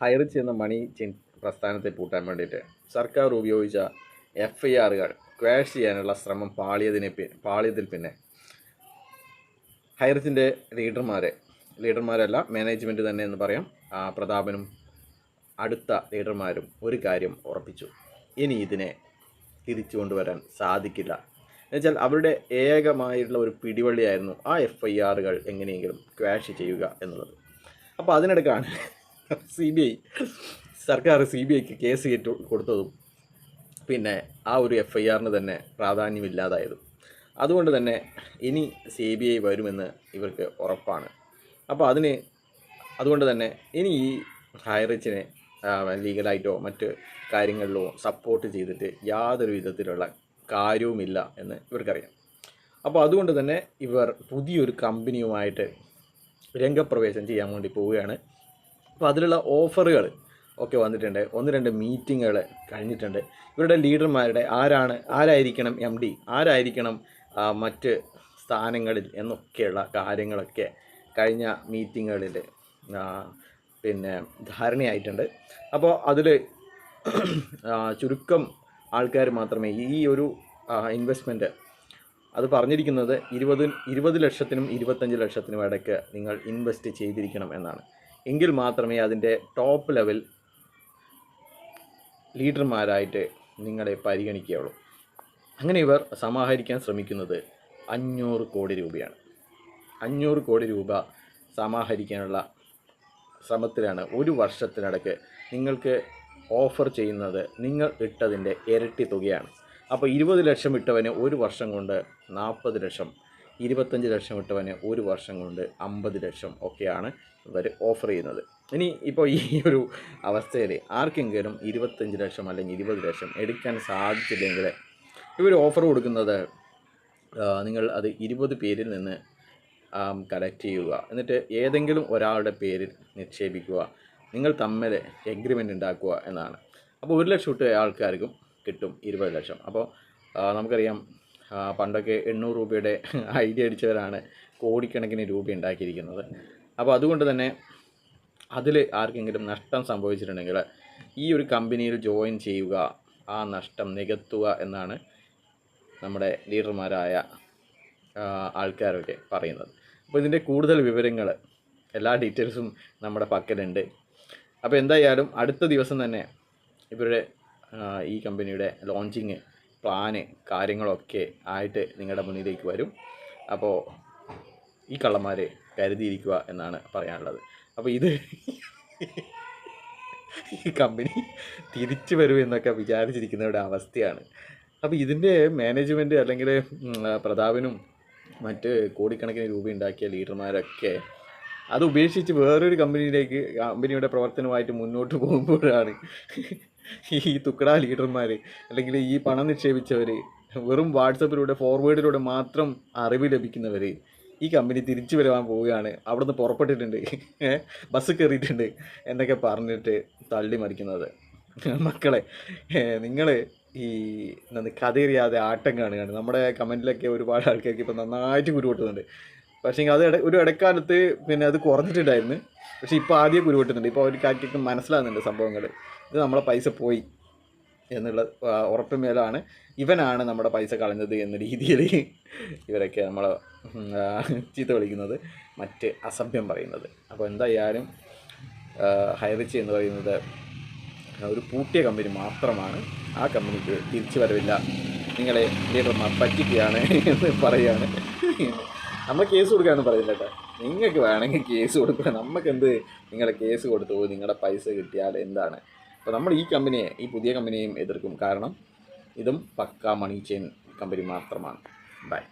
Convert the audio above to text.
ഹൈറിച്ച് ചെയ്യുന്ന മണി ചെയിൻ പ്രസ്ഥാനത്തെ പൂട്ടാൻ വേണ്ടിയിട്ട് സർക്കാർ ഉപയോഗിച്ച എഫ് ഐ ആറുകൾ ക്വാഷ് ചെയ്യാനുള്ള ശ്രമം പാളിയതിനെ പാളിയതിൽ പിന്നെ. ഹൈറിച്ചിന്റെ ലീഡർമാരെ ലീഡർമാരല്ല മാനേജ്മെന്റ് തന്നെ എന്ന് പറയാം. പ്രതാപനും അടുത്ത ലീഡർമാരും ഒരു കാര്യം ഉറപ്പിച്ചു. ഇനി ഇതിനെ തിരിച്ചു കൊണ്ടുവരാൻ സാധിക്കില്ല. എന്നുവെച്ചാൽ അവരുടെ ഏകമായിട്ടുള്ള ഒരു പിടിവള്ളിയായിരുന്നു ആ എഫ് ഐ ആറുകൾ എങ്ങനെയെങ്കിലും ക്വാഷ് ചെയ്യുക എന്നുള്ളത്. അപ്പോൾ അതിനിടയ്ക്കാണ് സി ബി ഐ. സർക്കാർ സി ബി ഐക്ക് കേസ് കേട്ട് കൊടുത്തതും പിന്നെ ആ ഒരു എഫ് ഐ ആറിന് തന്നെ പ്രാധാന്യമില്ലാതായതും. അതുകൊണ്ട് തന്നെ ഇനി സി ബി ഐ വരുമെന്ന് ഇവർക്ക് ഉറപ്പാണ്. അപ്പോൾ അതിന് അതുകൊണ്ട് തന്നെ ഇനി ഈ ഹൈറിച്ചിനെ ലീഗലായിട്ടോ മറ്റ് കാര്യങ്ങളിലോ സപ്പോർട്ട് ചെയ്തിട്ട് യാതൊരു വിധത്തിലുള്ള കാര്യവുമില്ല എന്ന് ഇവർക്കറിയാം. അപ്പോൾ അതുകൊണ്ട് തന്നെ ഇവർ പുതിയൊരു കമ്പനിയുമായിട്ട് രംഗപ്രവേശം ചെയ്യാൻ വേണ്ടി പോവുകയാണ്. അപ്പോൾ അതിലുള്ള ഓഫറുകൾ ഒക്കെ വന്നിട്ടുണ്ട്. ഒന്ന് രണ്ട് മീറ്റിങ്ങുകൾ കഴിഞ്ഞിട്ടുണ്ട്. ഇവരുടെ ലീഡർമാരുടെ ആരാണ് ആരായിരിക്കണം എം ഡി ആരായിരിക്കണം മറ്റ് സ്ഥാനങ്ങളിൽ എന്നൊക്കെയുള്ള കാര്യങ്ങളൊക്കെ കഴിഞ്ഞ മീറ്റിങ്ങുകളിൽ പിന്നെ ധാരണയായിട്ടുണ്ട്. അപ്പോൾ അതിൽ ചുരുക്കം ആൾക്കാർ മാത്രമേ ഈ ഒരു ഇൻവെസ്റ്റ്മെന്റ് അത് പറഞ്ഞിരിക്കുന്നത് ഇരുപത് ഇരുപത് ലക്ഷത്തിനും ഇരുപത്തഞ്ച് ലക്ഷത്തിനും ഇടയ്ക്ക് നിങ്ങൾ ഇൻവെസ്റ്റ് ചെയ്തിരിക്കണം എന്നാണ്. എങ്കിൽ മാത്രമേ അതിന്റെ ടോപ്പ് ലെവൽ ലീഡർമാരായിട്ട് നിങ്ങളെ പരിഗണിക്കുകയുള്ളൂ. അങ്ങനെ ഇവർ സമാഹരിക്കാൻ ശ്രമിക്കുന്നത് അഞ്ഞൂറ് കോടി രൂപയാണ്. അഞ്ഞൂറ് കോടി രൂപ സമാഹരിക്കാനുള്ള ശ്രമത്തിലാണ് ഒരു വർഷത്തിനിടയ്ക്ക് നിങ്ങൾക്ക് ഓഫർ ചെയ്യുന്നത് നിങ്ങൾ ഇട്ടതിന്റെ ഇരട്ടി തുകയാണ്. അപ്പോൾ ഇരുപത് ലക്ഷം ഇട്ടവന് ഒരു വർഷം കൊണ്ട് നാൽപ്പത് ലക്ഷം ഇരുപത്തഞ്ച് ലക്ഷം ഇട്ടവന് ഒരു വർഷം കൊണ്ട് അമ്പത് ലക്ഷം ഒക്കെയാണ് ഇവർ ഓഫർ ചെയ്യുന്നത്. ഇനി ഇപ്പോൾ ഈ ഒരു അവസ്ഥയിൽ ആർക്കെങ്കിലും ഇരുപത്തഞ്ച് ലക്ഷം അല്ലെങ്കിൽ ഇരുപത് ലക്ഷം എടുക്കാൻ സാധിച്ചില്ലെങ്കിൽ ഇവർ ഓഫർ കൊടുക്കുന്നത് നിങ്ങൾ അത് ഇരുപത് പേരിൽ നിന്ന് കളക്ട് ചെയ്യുക. എന്നിട്ട് ഏതെങ്കിലും ഒരാളുടെ പേരിൽ നിക്ഷേപിക്കുക. നിങ്ങൾ തമ്മിൽ എഗ്രിമെന്റ് ഉണ്ടാക്കുക എന്നാണ്. അപ്പോൾ ഒരു ലക്ഷം ഇട്ട് ആൾക്കാർക്കും കിട്ടും ഇരുപത് ലക്ഷം. അപ്പോൾ നമുക്കറിയാം പണ്ടൊക്കെ എണ്ണൂറ് രൂപയുടെ ഐഡിയ അടിച്ചവരാണ് കോടിക്കണക്കിന് രൂപ ഉണ്ടാക്കിയിരിക്കുന്നത്. അപ്പോൾ അതുകൊണ്ട് തന്നെ അതിൽ ആർക്കെങ്കിലും നഷ്ടം സംഭവിച്ചിട്ടുണ്ടെങ്കിൽ ഈ ഒരു കമ്പനിയിൽ ജോയിൻ ചെയ്യുക ആ നഷ്ടം നികത്തുക എന്നാണ് നമ്മുടെ ലീഡർമാരായ ആൾക്കാരൊക്കെ പറയുന്നത്. അപ്പോൾ ഇതിന്റെ കൂടുതൽ വിവരങ്ങൾ എല്ലാ ഡീറ്റെയിൽസും നമ്മുടെ പക്കലുണ്ട്. അപ്പോൾ എന്തായാലും അടുത്ത ദിവസം തന്നെ ഇവരുടെ ഈ കമ്പനിയുടെ ലോഞ്ചിങ് പ്ലാന് കാര്യങ്ങളൊക്കെ ആയിട്ട് നിങ്ങളുടെ മുന്നിലേക്ക് വരും. അപ്പോൾ ഈ കള്ളന്മാരെ കരുതിയിരിക്കുക എന്നാണ് പറയാനുള്ളത്. അപ്പോൾ ഇത് ഈ കമ്പനി തിരിച്ചു വരും എന്നൊക്കെ വിചാരിച്ചിരിക്കുന്നവരുടെ അവസ്ഥയാണ്. അപ്പോൾ ഇതിന്റെ മാനേജ്മെന്റ് അല്ലെങ്കിൽ പ്രതാപനും മറ്റ് കോടിക്കണക്കിന് രൂപ ഉണ്ടാക്കിയ ലീഡർമാരൊക്കെ അത് ഉപേക്ഷിച്ച് വേറൊരു കമ്പനിയിലേക്ക് കമ്പനിയുടെ പ്രവർത്തനമായിട്ട് മുന്നോട്ട് പോകുമ്പോഴാണ് ഈ തുക്കട ലീഡർമാർ അല്ലെങ്കിൽ ഈ പണം നിക്ഷേപിച്ചവർ വെറും വാട്സപ്പിലൂടെ ഫോർവേഡിലൂടെ മാത്രം അറിവ് ലഭിക്കുന്നവർ ഈ കമ്പനി തിരിച്ചു വരുവാൻ പോവുകയാണ്. അവിടുന്ന് പുറപ്പെട്ടിട്ടുണ്ട്. ബസ് കയറിയിട്ടുണ്ട് എന്നൊക്കെ പറഞ്ഞിട്ട് തള്ളി മറിക്കുന്നത്. മക്കളെ നിങ്ങൾ ഈ എന്താണ് കഥയറിയാതെ ആട്ടം കാണുകയാണ്. നമ്മുടെ കമന്റിലൊക്കെ ഒരുപാട് ആൾക്കാർക്ക് ഇപ്പം നന്നായിട്ട് കുരുവട്ടുന്നുണ്ട്. പക്ഷേ അത് ഒരു ഇടക്കാലത്ത് പിന്നെ അത് കുറഞ്ഞിട്ടുണ്ടായിരുന്നു. പക്ഷേ ഇപ്പോൾ ആദ്യം കുരുവിട്ടുന്നുണ്ട് ഇപ്പോൾ ഒരു കാക്കൊക്കെ മനസ്സിലാകുന്നുണ്ട് സംഭവങ്ങൾ ഇത് നമ്മളെ പൈസ പോയി എന്നുള്ള ഉറപ്പ് മേലാണ് ഇവനാണ് നമ്മുടെ പൈസ കളഞ്ഞത് എന്ന രീതിയിൽ ഇവരൊക്കെ നമ്മൾ ചീത്ത വിളിക്കുന്നത് മറ്റ് അസഭ്യം പറയുന്നത്. അപ്പോൾ എന്തായാലും ഹൈറിച്ച് എന്ന് പറയുന്നത് ഒരു പൂട്ടിയ കമ്പനി മാത്രമാണ്. ആ കമ്പനിക്ക് തിരിച്ചു വരവില്ല. നിങ്ങളെ ലീഡർമാർ പറ്റിക്കുകയാണ് എന്ന് പറയുകയാണ് നമ്മൾ കേസ് കൊടുക്കാമെന്ന് പറയുന്നില്ല കേട്ടോ. നിങ്ങൾക്ക് വേണമെങ്കിൽ കേസ് കൊടുക്കുക നമുക്ക് എന്ത് നിങ്ങളെ കേസ് കൊടുത്തു നിങ്ങളുടെ പൈസ കിട്ടിയാൽ എന്താണ്? അപ്പോൾ നമ്മൾ ഈ കമ്പനിയെ ഈ പുതിയ കമ്പനിയെയും എതിർക്കും. കാരണം ഇതും പക്ക മണി ചെയിൻ കമ്പനി മാത്രമാണ്. ബൈ